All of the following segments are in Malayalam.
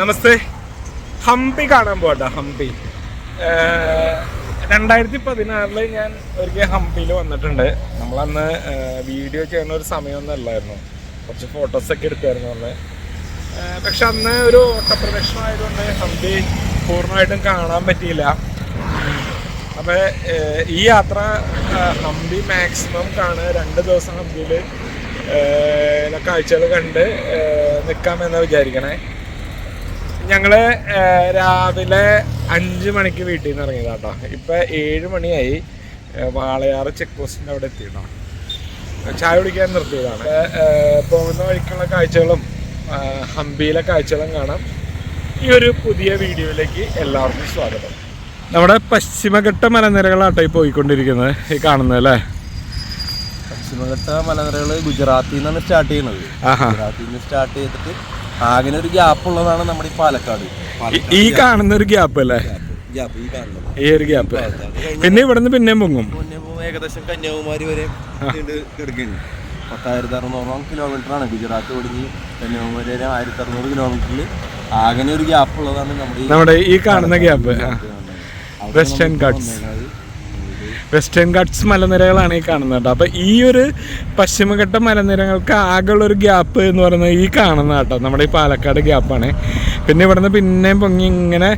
നമസ്തേ. ഹംപി കാണാൻ പോകട്ടെ ഹംപി. രണ്ടായിരത്തി പതിനാറിൽ ഞാൻ ഒരിക്കൽ ഹംപിയിൽ വന്നിട്ടുണ്ട്. നമ്മളന്ന് വീഡിയോ ചെയ്യുന്ന ഒരു സമയമൊന്നും അല്ലായിരുന്നു. കുറച്ച് ഫോട്ടോസൊക്കെ എടുത്തായിരുന്നു അന്ന്. പക്ഷെ അന്ന് ഒരു ഓട്ടപ്രദക്ഷിണമായതുകൊണ്ട് ഹംപി പൂർണമായിട്ടും കാണാൻ പറ്റിയില്ല. അപ്പോൾ ഈ യാത്ര ഹംപി മാക്സിമം കാണുക രണ്ട് ദിവസം ഹംപിയിൽ കാഴ്ചകൾ കണ്ട് നിൽക്കാമെന്ന് വിചാരിക്കണേ. ഞങ്ങൾ രാവിലെ അഞ്ച് മണിക്ക് വീട്ടിൽ നിന്ന് ഇറങ്ങിയതാട്ടോ ഇപ്പൊ ഏഴ് മണിയായി. വാളയാറ് ചെക്ക് പോസ്റ്റിന്റെ അവിടെ എത്തിയിട്ടോ. ചായ കുടിക്കാൻ നിർത്തിയതാണ്. പോകുന്ന വഴിക്കുള്ള കാഴ്ചകളും ഹംപിയിലെ കാഴ്ചകളും കാണാം. ഈ ഒരു പുതിയ വീഡിയോയിലേക്ക് എല്ലാവർക്കും സ്വാഗതം. നമ്മുടെ പശ്ചിമഘട്ട മലനിരകളാട്ടോ ഈ പോയിക്കൊണ്ടിരിക്കുന്നത് ഈ കാണുന്നത് അല്ലേ? പശ്ചിമഘട്ട മലനിരകൾ ഗുജറാത്തിൽ നിന്നാണ് സ്റ്റാർട്ട് ചെയ്യുന്നത്. ആഹാ. ഗുജറാത്തിൽ നിന്ന് സ്റ്റാർട്ട് ചെയ്തിട്ട് ആകെ ഒരു ഗ്യാപ്പ് ഉള്ളതാണ് നമ്മുടെ ഈ പാലക്കാട്. ഈ- കാണുന്ന ഒരു ഗ്യാപ്പ് അല്ലേ? ഗ്യാപ്പ് ഈ കാണുന്നത് ഈ ഒരു ഗ്യാപ്പ് പിന്നെ ഇവിടുന്ന് പിന്നെയും പൊങ്ങും. ഏകദേശം കന്യാകുമാരി വരെ കിടക്കുന്നു പത്തായിരത്തി അറുന്നൂറോളം കിലോമീറ്റർ ആണ്. ഗുജറാത്ത് ഒടുങ്ങി കന്യാകുമാരി വരെ ആയിരത്തി അറുന്നൂറ് കിലോമീറ്ററിൽ ആകെ ഒരു ഗ്യാപ്പ് ഉള്ളതാണ് നമ്മുടെ ഈ നമ്മുടെ ഈ കാണുന്ന ഗ്യാപ്പ് വെസ്റ്റേൺ വന്നേക്കുന്നത് വെസ്റ്റേൺ ഗട്ട്സ് മലനിരകളാണ് ഈ കാണുന്നത് കേട്ടോ. അപ്പോൾ ഈ ഒരു പശ്ചിമഘട്ട മലനിരകൾക്ക് ആകെയുള്ള ഒരു ഗ്യാപ്പ് എന്ന് പറയുന്നത് ഈ കാണുന്ന കേട്ടോ. നമ്മുടെ ഈ പാലക്കാട് ഗ്യാപ്പാണ് പിന്നെ ഇവിടുന്ന് പിന്നെയും പൊങ്ങി ഇങ്ങനെ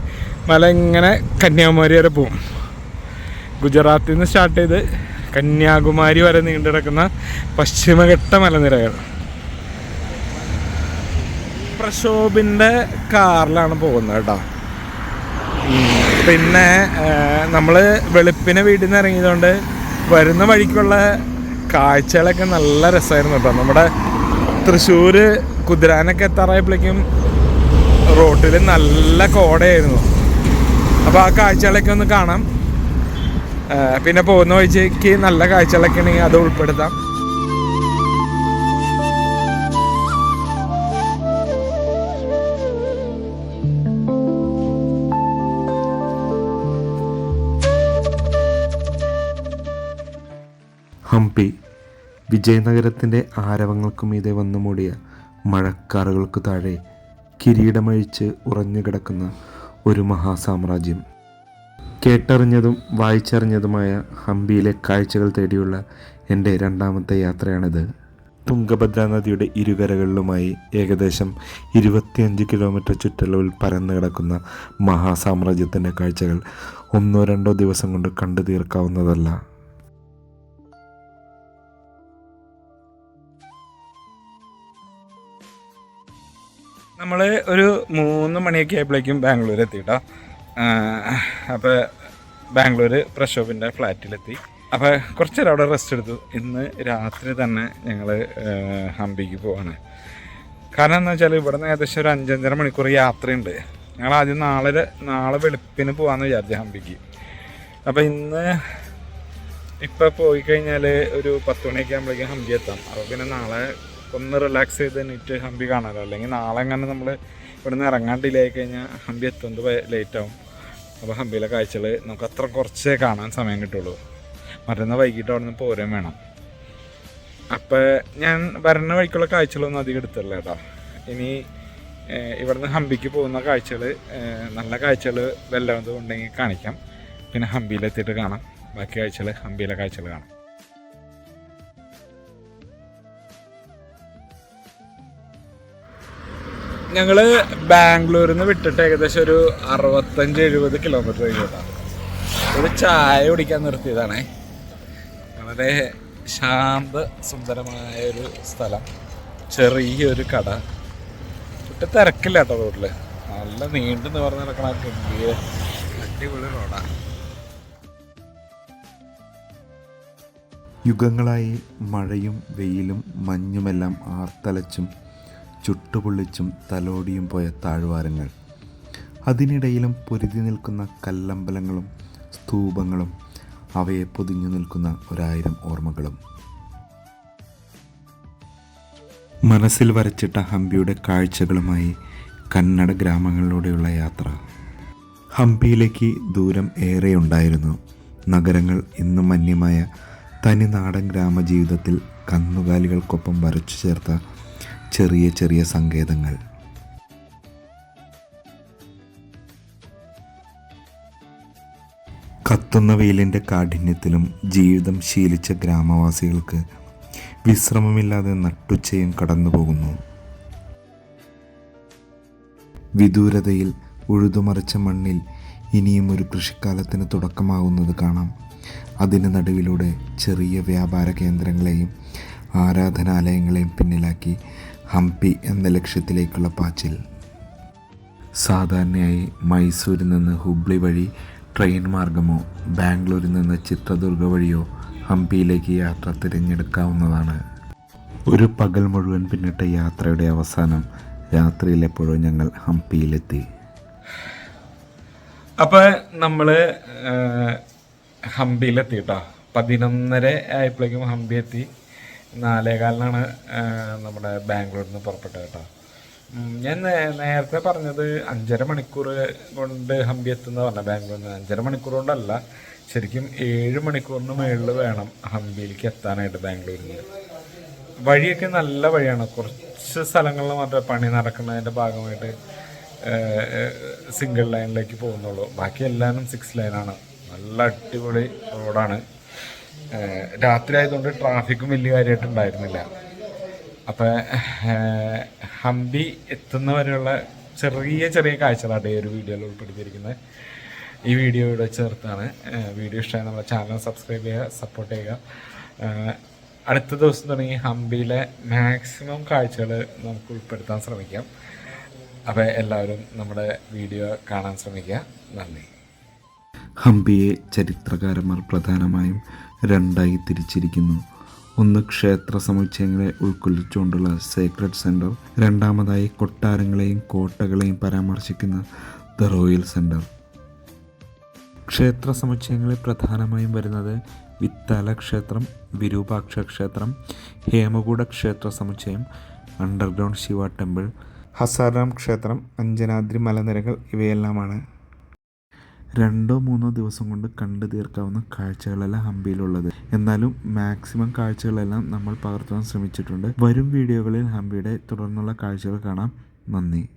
മല ഇങ്ങനെ കന്യാകുമാരി വരെ പോകും ഗുജറാത്തിൽ നിന്ന് സ്റ്റാർട്ട് ചെയ്ത് കന്യാകുമാരി വരെ നീണ്ടു കിടക്കുന്ന പശ്ചിമഘട്ട മലനിരകൾ. പ്രക്ഷോഭിന്റെ കാറിലാണ് പോകുന്നത് കേട്ടോ. പിന്നെ നമ്മൾ വെളുപ്പിനെ വീട്ടിൽ നിന്ന് ഇറങ്ങിയതുകൊണ്ട് വരുന്ന വഴിക്കുള്ള കാഴ്ചകളൊക്കെ നല്ല രസമായിരുന്നു കേട്ടോ നമ്മുടെ തൃശ്ശൂർ കുതിരാനൊക്കെ എത്താറായപ്പോഴേക്കും റോട്ടിൽ നല്ല കോടയായിരുന്നു. അപ്പോൾ ആ കാഴ്ചകളൊക്കെ ഒന്ന് കാണാം. പിന്നെ പോകുന്ന വഴിക്ക് നല്ല കാഴ്ചകളൊക്കെ ഉണ്ടെങ്കിൽ അത് ഉൾപ്പെടുത്താം. ഹംപി. വിജയനഗരത്തിന്റെ ആരവങ്ങൾക്കും മീതെ വന്നു മൂടിയ മഴക്കാറുകൾക്ക് താഴെ കിരീടമഴിച്ച് ഉറഞ്ഞു കിടക്കുന്ന ഒരു മഹാസാമ്രാജ്യം. കേട്ടറിഞ്ഞതും വായിച്ചറിഞ്ഞതുമായ ഹംപിയിലെ കാഴ്ചകൾ തേടിയുള്ള എന്റെ രണ്ടാമത്തെ യാത്രയാണിത്. തുംഗഭദ്ര നദിയുടെ ഇരുകരകളിലുമായി ഏകദേശം ഇരുപത്തിയഞ്ച് കിലോമീറ്റർ ചുറ്റളവിൽ പരന്നു കിടക്കുന്ന മഹാസാമ്രാജ്യത്തിന്റെ കാഴ്ചകൾ ഒന്നോ രണ്ടോ ദിവസം കൊണ്ട് കണ്ടു തീർക്കാവുന്നതല്ല നമ്മൾ ഒരു മൂന്ന് മണിയൊക്കെ ആയപ്പോഴേക്കും ബാംഗ്ലൂർ എത്തിട്ടോ അപ്പോൾ ബാംഗ്ലൂർ പ്രഷോപ്പിന്റെ ഫ്ലാറ്റിലെത്തി. അപ്പോൾ കുറച്ച് നേരം അവിടെ റെസ്റ്റ് എടുത്തു. ഇന്ന് രാത്രി തന്നെ ഞങ്ങൾ ഹംപിക്ക് പോവാണ്. കാരണം എന്താ വെച്ചാൽ ഇവിടെ നിന്ന് ഏകദേശം ഒരു അഞ്ചഞ്ചര മണിക്കൂർ യാത്രയുണ്ട്. ഞങ്ങൾ ആദ്യം നാളെ നാളെ വെളുപ്പിന് പോകാമെന്ന് വിചാരിച്ചു ഹംപിക്ക്. അപ്പോൾ ഇന്ന് ഇപ്പോൾ പോയി കഴിഞ്ഞാൽ ഒരു പത്ത് മണിയൊക്കെ ആകുമ്പോഴേക്കും ഹംപി എത്താം. അപ്പോൾ പിന്നെ നാളെ ഒന്ന് റിലാക്സ് ചെയ്ത് എണീറ്റ് ഹംപി കാണാമല്ലോ അല്ലെങ്കിൽ നാളെ അങ്ങനെ നമ്മൾ ഇവിടെ നിന്ന് ഇറങ്ങാൻ ഡിലേ ആയി കഴിഞ്ഞാൽ ഹംപി എത്തുന്നത് ലേറ്റ് ആവും. അപ്പോൾ ഹംപിയിലെ കാഴ്ചകൾ നമുക്ക് അത്ര കുറച്ചേ കാണാൻ സമയം കിട്ടുള്ളൂ. മറ്റന്നാൾ വൈകിട്ട് അവിടെ നിന്ന് പോരാൻ വേണം. അപ്പോൾ ഞാൻ വരണ വഴിക്കുള്ള കാഴ്ചകളൊന്നും അധികം എടുത്തില്ല കേട്ടോ. ഇനി ഇവിടുന്ന് ഹംപിക്ക് പോകുന്ന കാഴ്ചകൾ നല്ല കാഴ്ചകൾ വല്ലതും ഉണ്ടെങ്കിൽ കാണിക്കാം. പിന്നെ ഹംപിയിലെത്തിയിട്ട് കാണാം. ബാക്കി കാഴ്ചകൾ ഹംപിയിലെ കാഴ്ചകൾ കാണാം. ഞങ്ങൾ ബാംഗ്ലൂരിൽ നിന്ന് വിട്ടിട്ട് ഏകദേശം ഒരു അറുപത്തഞ്ച് എഴുപത് കിലോമീറ്റർ കഴിഞ്ഞിട്ടാണ് ഒരു ചായ കുടിക്കാൻ നിർത്തിയതാണേ. വളരെ ശാന്ത സുന്ദരമായ ഒരു സ്ഥലം. ചെറിയൊരു കട. ഒട്ടും തിരക്കില്ല കേട്ടോ റോഡിൽ നല്ല നീണ്ടു നിവർന്ന് നടക്കണ ഗംഭീര അടിപൊളി റോഡാണ് യുഗങ്ങളായി മഴയും വെയിലും മഞ്ഞുമെല്ലാം ആർത്തലച്ചും ചുട്ടുപൊള്ളിച്ചും തലോടിയും പോയ താഴ്വാരങ്ങൾ. അതിനിടയിലും പൊരുതി നിൽക്കുന്ന കല്ലമ്പലങ്ങളും സ്തൂപങ്ങളും അവയെ പൊതിഞ്ഞു നിൽക്കുന്ന ഒരായിരം ഓർമ്മകളും. മനസ്സിൽ വരച്ചിട്ട ഹംപിയുടെ കാഴ്ചകളുമായി കന്നഡ ഗ്രാമങ്ങളിലൂടെയുള്ള യാത്ര. ഹംപിയിലേക്ക് ദൂരം ഏറെ ഉണ്ടായിരുന്നു നഗരങ്ങൾ ഇന്നും മന്യമായ തനിനാടൻ ഗ്രാമജീവിതത്തിൽ കന്നുകാലികൾക്കൊപ്പം വരച്ചു ചേർത്ത ചെറിയ ചെറിയ സങ്കേതങ്ങൾ. കത്തുന്ന വെയിലിന്റെ കാഠിന്യത്തിലും ജീവിതം ശീലിച്ച ഗ്രാമവാസികൾക്ക് വിശ്രമമില്ലാതെ നട്ടുച്ചയും കടന്നു പോകുന്നു. വിദൂരതയിൽ ഉഴുതുമറിച്ച മണ്ണിൽ ഇനിയും ഒരു കൃഷിക്കാലത്തിന് തുടക്കമാകുന്നത് കാണാം. അതിന് നടുവിലൂടെ ചെറിയ വ്യാപാര കേന്ദ്രങ്ങളെയും ആരാധനാലയങ്ങളെയും പിന്നിലാക്കി ഹംപി എന്ന ലക്ഷ്യത്തിലേക്കുള്ള പാച്ചിൽ. സാധാരണയായി മൈസൂരിൽ നിന്ന് ഹുബ്ലി വഴി ട്രെയിൻ മാർഗമോ ബാംഗ്ലൂരിൽ നിന്ന് ചിത്രദുർഗ വഴിയോ ഹംപിയിലേക്ക് യാത്ര തിരഞ്ഞെടുക്കാവുന്നതാണ്. ഒരു പകൽ മുഴുവൻ പിന്നിട്ട യാത്രയുടെ അവസാനം രാത്രിയിലെപ്പോഴും ഞങ്ങൾ ഹംപിയിലെത്തി. അപ്പോൾ നമ്മൾ ഹംപിയിലെത്തി കേട്ടോ പതിനൊന്നര ആയപ്പോഴേക്കും ഹംപി എത്തി നാലേകാലിനാണ് നമ്മുടെ ബാംഗ്ലൂരിൽ നിന്ന് പുറപ്പെട്ടത് കേട്ടോ. ഞാൻ നേരത്തെ പറഞ്ഞത് അഞ്ചര മണിക്കൂർ കൊണ്ട് ഹംപി എത്തുന്ന പറഞ്ഞ ബാംഗ്ലൂരിൽ നിന്ന് അഞ്ചര മണിക്കൂർ കൊണ്ടല്ല ശരിക്കും ഏഴ് മണിക്കൂറിന് മുകളിൽ വേണം ഹംപിയിലേക്ക് എത്താനായിട്ട് ബാംഗ്ലൂരിൽ നിന്ന് വഴിയൊക്കെ നല്ല വഴിയാണ്. കുറച്ച് സ്ഥലങ്ങളിൽ മാത്രമേ പണി നടക്കുന്നതിന്റെ ഭാഗമായിട്ട് സിംഗിൾ ലൈനിലേക്ക് പോകുന്നുള്ളൂ. ബാക്കി എല്ലാവരും സിക്സ് ലൈനാണ്. നല്ല അടിപൊളി റോഡാണ്. രാത്രി ആയതുകൊണ്ട് ട്രാഫിക്കും വലിയ കാര്യമായിട്ട് ഉണ്ടായിരുന്നില്ല. അപ്പോൾ ഹംപി എത്തുന്നവരെയുള്ള ചെറിയ ചെറിയ കാഴ്ചകളാണ് ഈ ഒരു വീഡിയോയിൽ ഉൾപ്പെടുത്തിയിരിക്കുന്നത്. ഈ വീഡിയോ ഇവിടെ ചേർത്താണ് വീഡിയോ ഇഷ്ടമായി നമ്മുടെ ചാനൽ സബ്സ്ക്രൈബ് ചെയ്യുക സപ്പോർട്ട് ചെയ്യുക. അടുത്ത ദിവസം തുടങ്ങി ഹംപിയിലെ മാക്സിമം കാഴ്ചകൾ നമുക്ക് ഉൾപ്പെടുത്താൻ ശ്രമിക്കാം. അപ്പോൾ എല്ലാവരും നമ്മുടെ വീഡിയോ കാണാൻ ശ്രമിക്കുക. നന്ദി. ഹംപിയെ ചരിത്രകാരന്മാർ പ്രധാനമായും രണ്ടായി തിരിച്ചിരിക്കുന്നു. ഒന്ന് ക്ഷേത്ര സമുച്ചയങ്ങളെ ഉൾക്കൊള്ളിച്ചുകൊണ്ടുള്ള സേക്രഡ് സെന്റർ രണ്ടാമതായി കൊട്ടാരങ്ങളെയും കോട്ടകളെയും പരാമർശിക്കുന്ന ദ റോയൽ സെന്റർ ക്ഷേത്ര സമുച്ചയങ്ങളിൽ പ്രധാനമായും വരുന്നത് വിത്താല ക്ഷേത്രം വിരൂപാക്ഷ ക്ഷേത്രം ഹേമകൂട ക്ഷേത്ര സമുച്ചയം അണ്ടർഗ്രൗണ്ട് ശിവ ടെമ്പിൾ ഹസാറാം ക്ഷേത്രം അഞ്ജനാദ്രി മലനിരകൾ ഇവയെല്ലാമാണ്. രണ്ടോ മൂന്നോ ദിവസം കൊണ്ട് കണ്ടു തീർക്കാവുന്ന കാഴ്ചകളല്ല ഹംപിയിലുള്ളത്. എന്നാലും മാക്സിമം കാഴ്ചകളെല്ലാം നമ്മൾ പകർത്താൻ ശ്രമിച്ചിട്ടുണ്ട്. വരും വീഡിയോകളിൽ ഹംപിയുടെ തുടർന്നുള്ള കാഴ്ചകൾ കാണാം. നന്ദി.